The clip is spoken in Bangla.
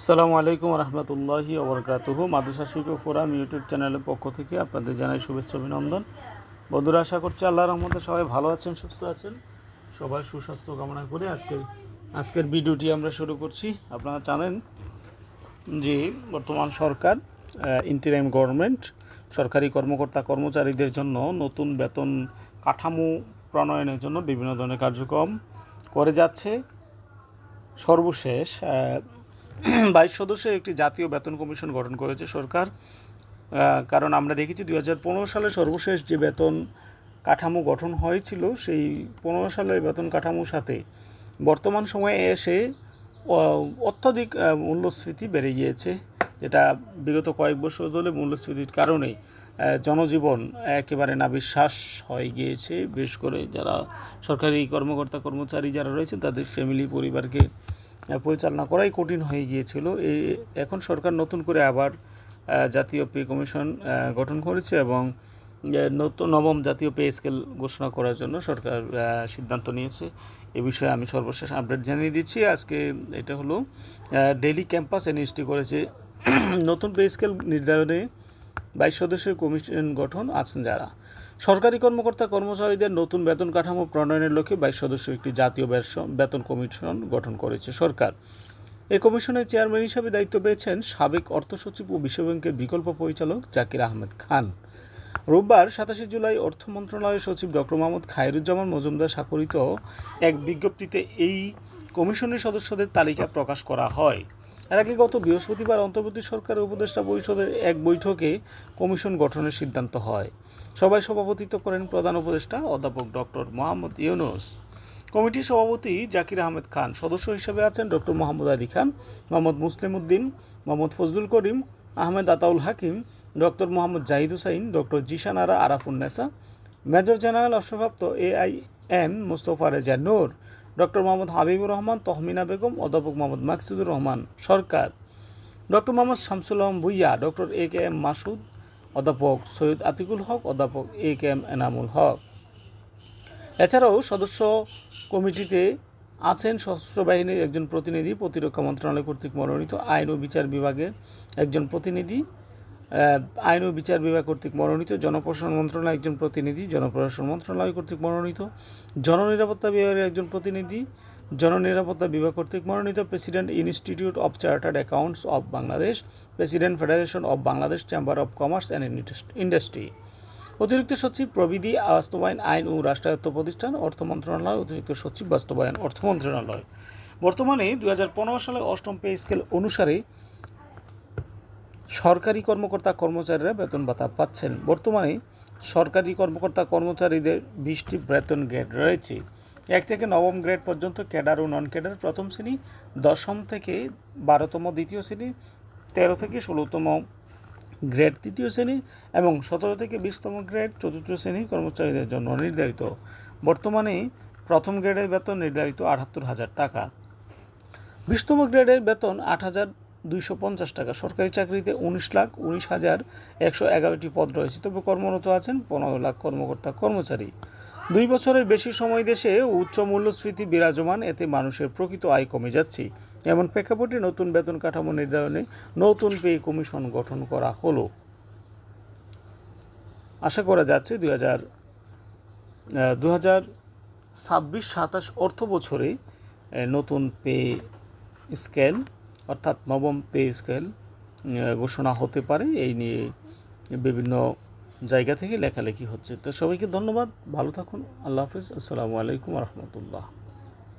আসসালামু আলাইকুম রহমতুল্লাহি ওবরকাতুহু। মাদ্রাসা শিক্ষক ফোরাম ইউটিউব চ্যানেলের পক্ষ থেকে আপনাদের জানাই শুভেচ্ছা, অভিনন্দন। বন্ধুরা, আশা করছি আল্লাহর রহমতে সবাই ভালো আছেন, সুস্থ আছেন। সবাই সুস্বাস্থ্য কামনা করে আজকের আজকের ভিডিওটি আমরা শুরু করছি। আপনারা জানেন যে বর্তমান সরকার ইন্টারিম গভর্নমেন্ট সরকারি কর্মকর্তা কর্মচারীদের জন্য নতুন বেতন কাঠামো প্রণয়নের জন্য বিভিন্ন ধরনের কার্যক্রম করে যাচ্ছে। সর্বশেষ বাইশ সদস্যের একটি জাতীয় বেতন কমিশন গঠন করেছে সরকার। কারণ আমরা দেখেছি দুই হাজার পনেরো সালে সর্বশেষ যে বেতন কাঠামো গঠন হয়েছিল, সেই পনেরো সালের বেতন কাঠামোর সাথে বর্তমান সময়ে এসে অত্যধিক মূল্যস্ফীতি বেড়ে গিয়েছে, যেটা বিগত কয়েক বছর ধরে মূল্যস্ফীতির কারণে জনজীবন একেবারে নাবিশ্বাস হয়ে গিয়েছে। বিশেষ করে যারা সরকারি কর্মকর্তা কর্মচারী যারা রয়েছেন, তাদের ফ্যামিলি পরিবারকে পরিচালনা করাই কঠিন হয়ে গিয়েছিল। এই এখন সরকার নতুন করে আবার জাতীয় পে কমিশন গঠন করেছে এবং নতুন, নবম জাতীয় পে স্কেল ঘোষণা করার জন্য সরকার সিদ্ধান্ত নিয়েছে। এ বিষয়ে আমি সর্বশেষ আপডেট জানিয়ে দিচ্ছি। আজকে এটা হলো ডেলি ক্যাম্পাস এনএসটি করেছে। নতুন পে স্কেল নির্ধারণে বাইশ সদস্যের কমিশন গঠন আছেন যারা। সরকারি কর্মকর্তা কর্মচারীদের নতুন বেতন কাঠামো প্রণয়নের লক্ষ্যে বাইশ সদস্য একটি জাতীয় বেতন কমিশন গঠন করেছে সরকার। এই কমিশনের চেয়ারম্যান হিসেবে দায়িত্ব পেয়েছেন সাবেক অর্থ সচিব ও বিশ্বব্যাংকের বিকল্প পরিচালক জাকির আহমেদ খান। রোববার সাতাশে জুলাই অর্থ মন্ত্রণালয়ের সচিব ডক্টর মোহাম্মদ খায়রুজ্জামান মজুমদার স্বাক্ষরিত এক বিজ্ঞপ্তিতে এই কমিশনের সদস্যদের তালিকা প্রকাশ করা হয়। এর আগে গত বৃহস্পতিবার অন্তর্বর্তী সরকারের উপদেষ্টা পরিষদের এক বৈঠকে কমিশন গঠনের সিদ্ধান্ত হয়। সবাই সভাপতিত্ব করেন প্রধান উপদেষ্টা অধ্যাপক ডক্টর মোহাম্মদ ইউনুস। কমিটির সভাপতি জাকির আহমেদ খান, সদস্য হিসেবে আছেন doctor Mohammad Ali Khan, Mohammad Muslim Uddin Mohammad Fazlul Karim, Ahmed Ataul Hakim, doctor Mohammad Zahid Hussain, doctor Zishan Ara Arafunnesa major general অবসরপ্রাপ্ত A I M Mustafa Reza Noor, doctor Mohammad Habibur Rahman, Tahmina Begum, অধ্যাপক Mohammad Maksudur Rahman Sarkar. Doctor Mohammad Shamsul Alam Bhuiyan, doctor A K M Masud অধ্যাপক সৈয়দ আতিকুল হক, অধ্যাপক এ কে এম এনামুল হক। এছাড়াও সদস্য কমিটিতে আছেন সশস্ত্র বাহিনীর একজন প্রতিনিধি, প্রতিরক্ষা মন্ত্রণালয় কর্তৃক মনোনীত আইন ও বিচার বিভাগের একজন প্রতিনিধি আইন ও বিচার বিভাগ কর্তৃক মনোনীত, জনপ্রশাসন মন্ত্রণালয় একজন প্রতিনিধি, জনপ্রশাসন মন্ত্রণালয় কর্তৃক মনোনীত, জননিরাপত্তা বিভাগের একজন প্রতিনিধি জননিরাপত্তা বিভাগ কর্তৃক মনোনীত president institute of chartered accounts of Bangladesh, president federation of Bangladesh chamber of commerce and industry. অতিরিক্ত সচিব প্রবিধি বাস্তবায়ন আইন ও রাষ্ট্রায়ত্ত প্রতিষ্ঠান, অর্থ মন্ত্রণালয়, অতিরিক্ত সচিব বাস্তবায়ন অর্থ মন্ত্রণালয়। বর্তমানে দু হাজার পনেরো সালে অষ্টম পে স্কেল অনুসারে সরকারি কর্মকর্তা কর্মচারীরা বেতন ভাতা পাচ্ছেন। বর্তমানে সরকারি কর্মকর্তা কর্মচারীদের বিশটি বেতন গ্রেড রয়েছে। এক থেকে নবম গ্রেড পর্যন্ত ক্যাডার ও নন ক্যাডার প্রথম শ্রেণি, দশম থেকে বারোতম, দ্বিতীয় শ্রেণি, তেরো থেকে ষোলোতম গ্রেড তৃতীয় শ্রেণি এবং সতেরো থেকে বিশতম গ্রেড চতুর্থ শ্রেণি কর্মচারীদের জন্য নির্ধারিত। বর্তমানে প্রথম গ্রেডের বেতন নির্ধারিত আটাত্তর হাজার টাকা। বিশতম গ্রেডের বেতন আট হাজার দুইশো পঞ্চাশ টাকা। সরকারি চাকরিতে উনিশ লাখ উনিশ হাজার একশো এগারোটি পদ রয়েছে। তবে কর্মরত আছেন পনেরো লাখ কর্মকর্তা কর্মচারী। দুই বছরের বেশি সময় দেশে উচ্চ মূল্যস্ফীতি বিরাজমান, এতে মানুষের প্রকৃত আয় কমে যাচ্ছে। এমন প্রেক্ষাপটে নতুন বেতন কাঠামো নির্ধারণে নতুন পে কমিশন গঠন করা হলো। আশা করা যাচ্ছে দুই হাজার দু হাজার ছাব্বিশ সাতাশ অর্থ বছরে নতুন পে স্কেল, অর্থাৎ নবম পে স্কেল ঘোষণা হতে পারে। এই নিয়ে বিভিন্ন জায়গা থেকে লেখালেখি হচ্ছে। তো সবাইকে ধন্যবাদ ভালো থাকুন আল্লাহ হাফিজ আসসালামু আলাইকুম রহমতুল্লাহ।